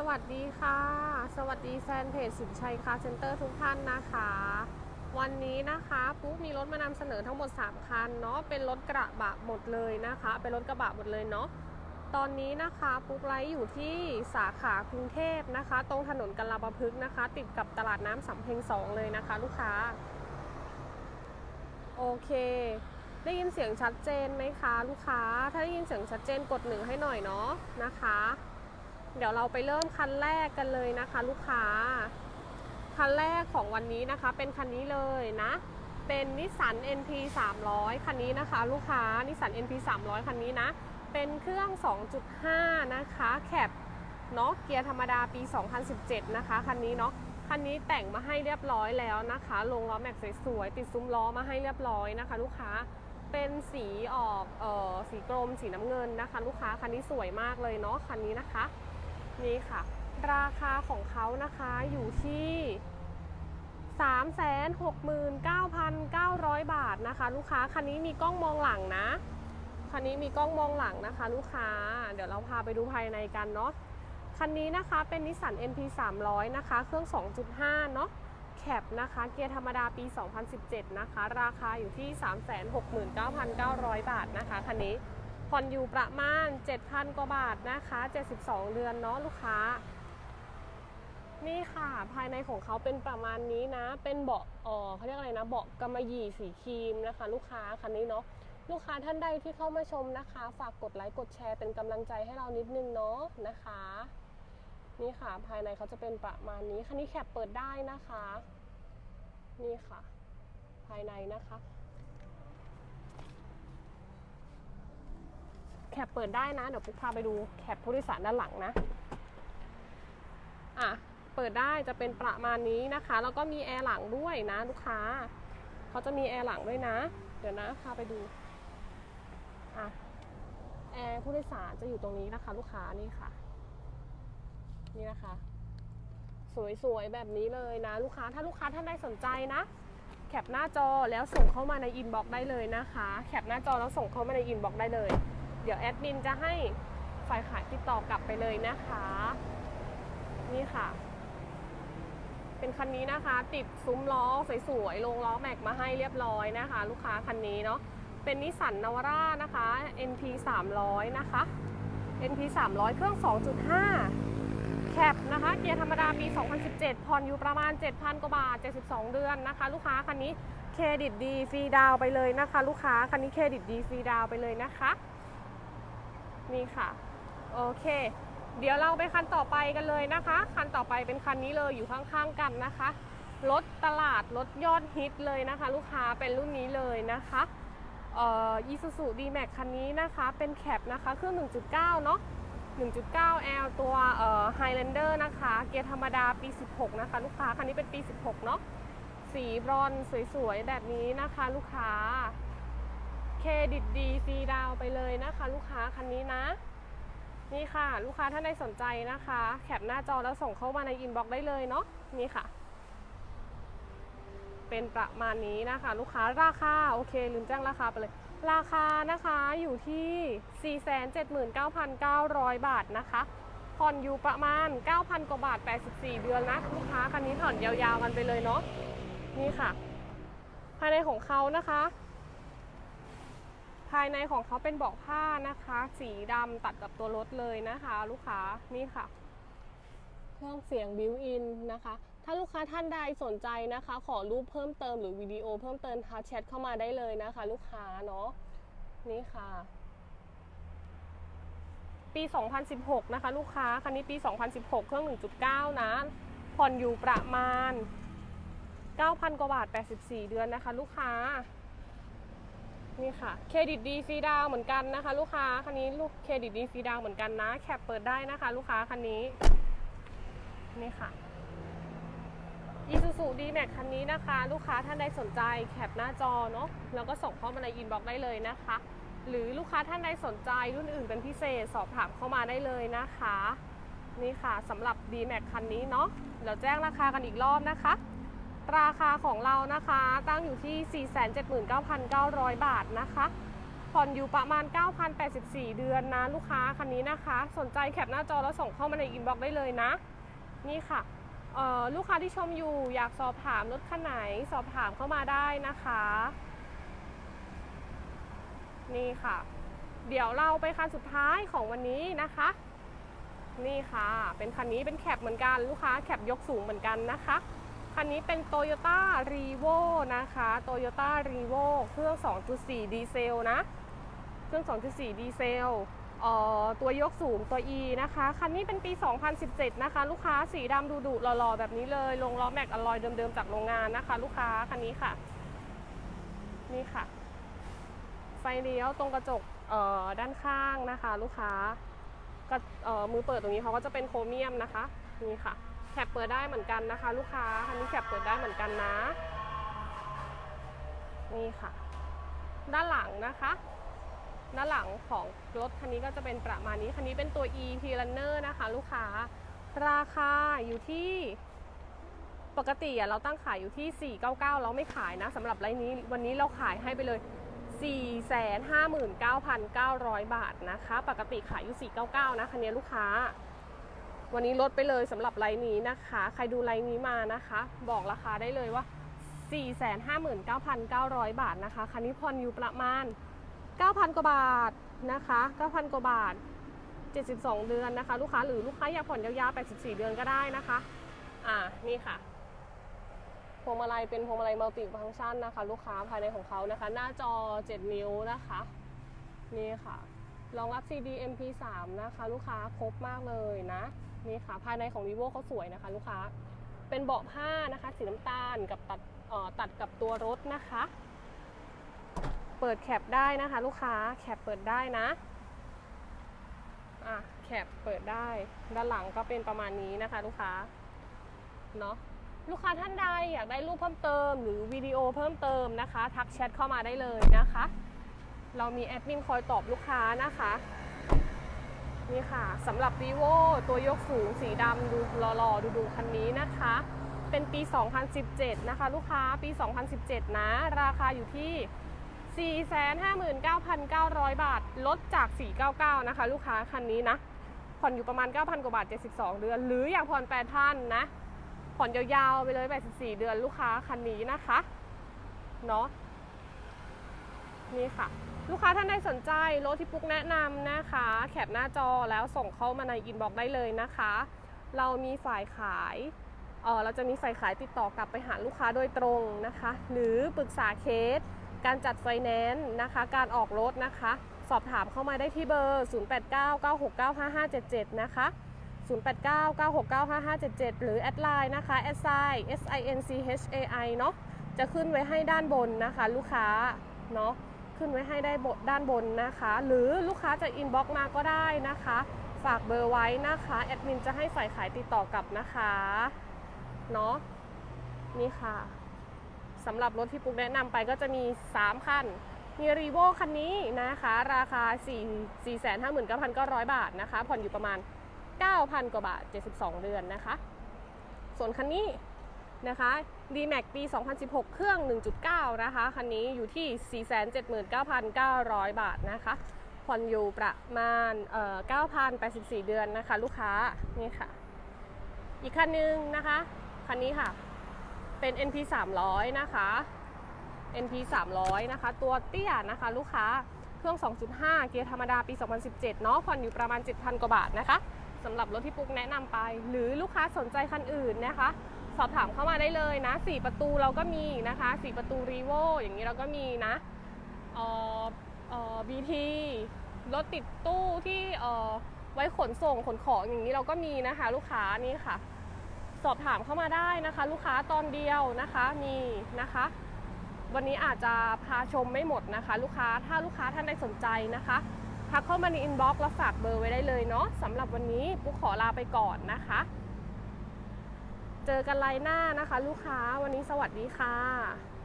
สวัสดีค่ะ สวัสดีแฟนเพจสินชัยคาเซ็นเตอร์ทุกท่านนะคะ วันนี้นะคะปุ๊กมีรถมานำเสนอทั้งหมด 3 คันเนาะเป็นรถกระบะหมดเลยนะคะ เป็นรถกระบะหมดเลยเนาะตอนนี้นะคะปุ๊กไลฟ์อยู่ที่สาขากรุงเทพนะคะ ตรงถนนกัลาประพฤกษ์นะคะ ติดกับตลาดน้ำสำเพ็งสองเลยนะคะ ลูกค้า โอเค ได้ยินเสียงชัดเจนไหมคะ ลูกค้า ถ้าได้ยินเสียงชัดเจนกดหนึ่งให้หน่อยเนาะนะคะ เดี๋ยวเราไปเริ่มคันแรกกันเลยนะคะ ลูกค้า คันแรกของวันนี้นะคะ เป็นคันนี้เลยนะ เป็นนิสสัน NP 300คันนี้นะคะ ลูกค้านิสสัน NP 300คันนี้นะ เป็นเครื่อง 2.5 นะคะแคปเนาะเกียร์ธรรมดาปี 2017 นะคะคันนี้เนาะคันนี้แต่งมาให้เรียบร้อยแล้วนะคะ ลงล้อแม็กสวยๆติดซุ้มล้อมาให้เรียบร้อยนะคะ ลูกค้าเป็นสีออกเอ่อสีกรมสีน้ำเงินนะคะ ลูกค้าคันนี้สวยมากเลยเนาะคันนี้นะคะ นี่ค่ะ ราคาของเขานะคะอยู่ที่369,900 บาทนะคะ ลูกค้าคันนี้มีกล้องมองหลังนะ คันนี้มีกล้องมองหลังนะคะ ลูกค้า เดี๋ยวเราพาไปดูภายในกันเนาะ คันนี้นะคะเป็นนิสสัน NP 300นะคะ เครื่อง 2.5 เนาะ แคปนะคะ เกียร์ธรรมดาปี 2017 นะคะ ราคาอยู่ที่ 369,900 บาทนะคะ คันนี้ ผ่อนอยู่ประมาณ 7,000 กว่าบาทนะคะ 72 เดือนเนาะลูกค้า นี่ค่ะภายในของเขาเป็นประมาณนี้นะ เป็นเบาะเออเขาเรียกอะไรนะเบาะกำมะหยี่สีครีมนะคะ ลูกค้าคันนี้เนาะลูกค้าท่านใดที่เข้ามาชมนะคะ ฝากกดไลค์กดแชร์เป็นกำลังใจให้เรานิดนึงเนาะนะคะ นี่ค่ะภายในเขาจะเป็นประมาณนี้คันนี้แคปเปิดได้นะคะ นี่ค่ะ ภายในนะคะ คปเปิดได้นะ เดี๋ยวปุ๊กพาไปดูแคปผู้โดยสารด้านหลังนะ อะ เปิดได้จะเป็นประมาณนี้นะคะ แล้วก็มีแอร์หลังด้วยนะลูกค้า เขาจะมีแอร์หลังด้วยนะ เดี๋ยวนะพาไปดู อะ แอร์ผู้โดยสารจะอยู่ตรงนี้นะคะ ลูกค้านี่ค่ะ นี่นะคะ สวยๆแบบนี้เลยนะ ลูกค้า ถ้าลูกค้าท่านใดสนใจนะแคปหน้าจอแล้วส่งเข้ามาในอินบ็อกซ์ได้เลยนะคะ แคปหน้าจอแล้วส่งเข้ามาในอินบ็อกซ์ได้เลย เดี๋ยวแอดมินจะให้ฝ่ายขายติดต่อกลับไปเลยนะคะ นี่ค่ะ เป็นคันนี้นะคะ ติดซุ้มล้อสวยๆลงล้อแม็กมาให้เรียบร้อยนะคะ ลูกค้าคันนี้เนาะเป็นนิสสันนาวาร่านะคะ NP 300นะคะ NP 300เครื่อง 2.5 แคปนะคะ เกียร์ธรรมดาปี 2017 ผ่อนอยู่ประมาณ 7,000 กว่าบาท 72 เดือนนะคะ ลูกค้าคันนี้เครดิตดีฟรีดาวไปเลยนะคะ ลูกค้าคันนี้เครดิตดีฟรีดาวไปเลยนะคะ นี่ค่ะ โอเค เดี๋ยวเราไปคันต่อไปกันเลยนะคะ คันต่อไปเป็นคันนี้เลยอยู่ข้างๆกันนะคะรถตลาดรถยอดฮิตเลยนะคะ ลูกค้าเป็นรุ่นนี้เลยนะคะเอ่อ Isuzu D-Max คันนี้นะคะ เป็นแคปนะคะเครื่อง 1.9 เนาะ 1.9 L ตัวเอ่อ Highlander นะคะ เกียร์ธรรมดาปี 16 นะคะ ลูกค้าคันนี้เป็นปี 16 เนาะ สีบรอนสวยๆ แบบนี้นะคะ ลูกค้า เครดิตดีฟรีดาวไปเลยนะคะ ลูกค้าคันนี้นะ นี่ค่ะ ลูกค้าท่านใดสนใจนะคะ แคปหน้าจอแล้วส่งเข้ามาในอินบ็อกซ์ได้เลยเนาะนี่ค่ะ เป็นประมาณนี้นะคะ ลูกค้าราคาโอเคลืมแจ้งราคาไปเลย ราคานะคะอยู่ที่ 479,900 บาทนะคะผ่อนอยู่ประมาณ 9,000 กว่าบาท 84 เดือนนะ ลูกค้าคันนี้ผ่อนยาวๆกันไปเลยเนาะนี่ค่ะ ภายในของเขานะคะ ภายในของเขาเป็นเบาะผ้านะคะ สีดำตัดกับตัวรถเลยนะคะ ลูกค้านี่ค่ะ เครื่องเสียงบิวอินนะคะ ถ้าลูกค้าท่านใดสนใจนะคะ ขอรูปเพิ่มเติมหรือวิดีโอเพิ่มเติมทักแชทเข้ามาได้เลยนะคะ ลูกค้าเนาะนี่ค่ะ ปี 2016 นะคะ ลูกค้าคันนี้ปี 2016 เครื่อง 1.9 นะผ่อนอยู่ประมาณ 9,000 กว่าบาท 84 เดือนนะคะ ลูกค้า นี่ค่ะเครดิตดีฟีดาวเหมือนกันนะคะ ลูกค้าคันนี้ลูกเครดิตดีฟีดาวเหมือนกันนะ แคปเปิดได้นะคะ ลูกค้าคันนี้นี่ค่ะ Isuzu D-Max คันนี้นะคะ ลูกค้าท่านใดสนใจแคปหน้าจอเนาะแล้วก็ส่งเข้ามาในอินบ็อกซ์ได้เลยนะคะ หรือลูกค้าท่านใดสนใจรุ่นอื่นเป็นพิเศษสอบถามเข้ามาได้เลยนะคะ นี่ค่ะสำหรับ D-Max คันนี้เนาะเดี๋ยวแจ้งราคากันอีกรอบนะคะ ราคาของเรานะคะ ตั้งอยู่ที่ 479,900 บาทนะคะ ผ่อนอยู่ประมาณ 9,084 เดือนนะ ลูกค้าคันนี้นะคะ สนใจแคปหน้าจอแล้วส่งเข้ามาในอินบ็อกซ์ได้เลยนะ นี่ค่ะลูกค้าที่ชมอยู่อยากสอบถามรถคันไหนสอบถามเข้ามาได้นะคะ นี่ค่ะ เดี๋ยวเราไปคันสุดท้ายของวันนี้นะคะ นี่ค่ะ เป็นคันนี้เป็นแคปเหมือนกันลูกค้าแคปยกสูงเหมือนกันนะคะ คันนี้เป็น Toyota r e v o นะคะ Toyota r e v o เครื่อง 2.4 ดีเซลนะ เครื่อง 2.4 ดีเซลเตัวยกสูงตัว E นะคะ คันนี้เป็นปี 2017 นะคะ ลูกค้าสีดำดุๆหล่อๆ แบบนี้เลย ลงล้อแม็กอลลอยเดิมๆ จากโรงงานนะคะ ลูกค้า คันนี้ค่ะ นี่ค่ะ ไฟเลี้ยวตรงกระจกด้านข้างนะคะ ลูกค้ามือเปิดตรงนี้เขาก็จะเป็นโครเมียมนะคะ นี่ค่ะ แคปเปิดได้เหมือนกันนะคะ ลูกค้าคันนี้แคปเปิดได้เหมือนกันนะ นี่ค่ะ ด้านหลังนะคะด้านหลังของรถคันนี้ก็จะเป็นประมาณนี้ คันนี้เป็นตัว e p runner นะคะ ลูกค้า ราคาอยู่ที่ปกติเราตั้งขายอยู่ที่ 499 เราไม่ขายนะสำหรับไลน์นี้วันนี้เราขายให้ไปเลย 459,900 บาทนะคะ ปกติขายอยู่ 499 นะคันนี้ลูกค้า วันนี้ลดไปเลยสำหรับไลน์นี้นะคะ ใครดูไลน์นี้มานะคะ บอกราคาได้เลยว่า 459,900 บาทนะคะ คันนี้ผ่อนอยู่ประมาณ 9,000 กว่าบาทนะคะ 9,000 กว่าบาท 72 เดือนนะคะ ลูกค้าหรือลูกค้าอยากผ่อนยาวๆ 84 เดือนก็ได้นะคะ อ่า นี่ค่ะ พวงมาลัยเป็นพวงมาลัยมัลติฟังก์ชันนะคะ ลูกค้าภายในของเขานะคะ หน้าจอ 7 นิ้วนะคะ นี่ค่ะรองรับ CD MP3 นะคะ ลูกค้าครบมากเลยนะ นี่ค่ะภายในของ vivo เขาสวยนะคะ ลูกค้า เป็นเบาะผ้านะคะสีน้ำตาลกับตัดตัดกับตัวรถนะคะ เปิดแคปได้นะคะ ลูกค้าแคปเปิดได้นะอะแคปเปิดได้ ด้านหลังก็เป็นประมาณนี้นะคะ ลูกค้าเนาะลูกค้าท่านใดอยากได้รูปเพิ่มเติม หรือวิดีโอเพิ่มเติมนะคะ ทักแชทเข้ามาได้เลยนะคะ เรามีแอดมินคอยตอบลูกค้านะคะ นี่ค่ะสำหรับ vivo ตัวยกสูงสีดำดูหล่อๆดูๆคันนี้นะคะ เป็นปี 2017 นะคะ ลูกค้าปี 2017 นะ ราคาอยู่ที่ 459,900 บาท ลดจาก 499 นะคะ ลูกค้าคันนี้นะ ผ่อนอยู่ประมาณ 9,000 กว่าบาท 72 เดือน หรืออยากผ่อน8ท่านนะ ผ่อนยาวๆ ไปเลย 84 เดือนลูกค้าคันนี้นะคะ เนาะนี่ค่ะ ลูกค้าท่านใดสนใจรถที่ปุ๊กแนะนำนะคะ แคปหน้าจอแล้วส่งเข้ามาในอินบ็อกได้เลยนะคะ เรามีฝ่ายขายเออเราจะมีฝ่ายขายติดต่อกลับไปหาลูกค้าโดยตรงนะคะ หรือปรึกษาเคส การจัดไฟแนนซ์นะคะ การออกรถนะคะ สอบถามเข้ามาได้ที่เบอร์ 0899695577 นะคะ 0899695577 หรือแอดไลน์นะคะแอดไซ S I N C H A I เนาะจะขึ้นไว้ให้ด้านบนนะคะ ลูกค้าเนาะ ขึ้นไว้ให้ได้บด้านบนนะคะ หรือลูกค้าจะอินบ็อกมาก็ได้นะคะ ฝากเบอร์ไว้นะคะแอดมินจะให้ฝ่ายขายติดต่อกลับนะคะเนาะนี่ค่ะสำหรับรถที่ปุ๊กแนะนำไปก็จะมี 3 คัน มีรีโวคันนี้นะคะ ราคา 4 4 5 9 9 0 0 บาทนะคะ ผ่อนอยู่ประมาณ 9,000 กว่าบาท 72 เดือนนะคะ ส่วนคันนี้ นะคะ D-Max ปี 2016 เครื่อง 1.9 นะคะ คันนี้อยู่ที่ 479,900 บาทนะคะ ผ่อนอยู่ประมาณเอ่อ9,084 เดือนนะคะ ลูกค้า นี่ค่ะ อีกคันนึงนะคะ คันนี้ค่ะ เป็น NP 300นะคะ NP 300นะคะ ตัวเตี้ยนะคะ ลูกค้า เครื่อง 2.5 เกียร์ธรรมดาปี 2017 เนาะ ผ่อนอยู่ประมาณ 7,000 กว่าบาทนะคะสำหรับรถที่ปุ๊กแนะนำไป หรือลูกค้าสนใจคันอื่นนะคะ สอบถามเข้ามาได้เลยนะ 4 ประตูเราก็มีนะคะ 4 ประตูรีโวอย่างนี้เราก็มีนะเอ่อเอ่อ BT รถติดตู้ที่เอ่อไว้ขนส่งขนของอย่างนี้เราก็มีนะคะ ลูกค้านี่ค่ะ สอบถามเข้ามาได้นะคะ ลูกค้าตอนเดียวนะคะมีนะคะ วันนี้อาจจะพาชมไม่หมดนะคะ ลูกค้าถ้าลูกค้าท่านใดสนใจนะคะทักเข้ามาในอินบ็อกซ์แล้วฝากเบอร์ไว้ได้เลยเนาะสำหรับวันนี้ปุ๊กขอลาไปก่อนนะคะ เจอกันไลน์หน้านะคะ ลูกค้าวันนี้สวัสดีค่ะ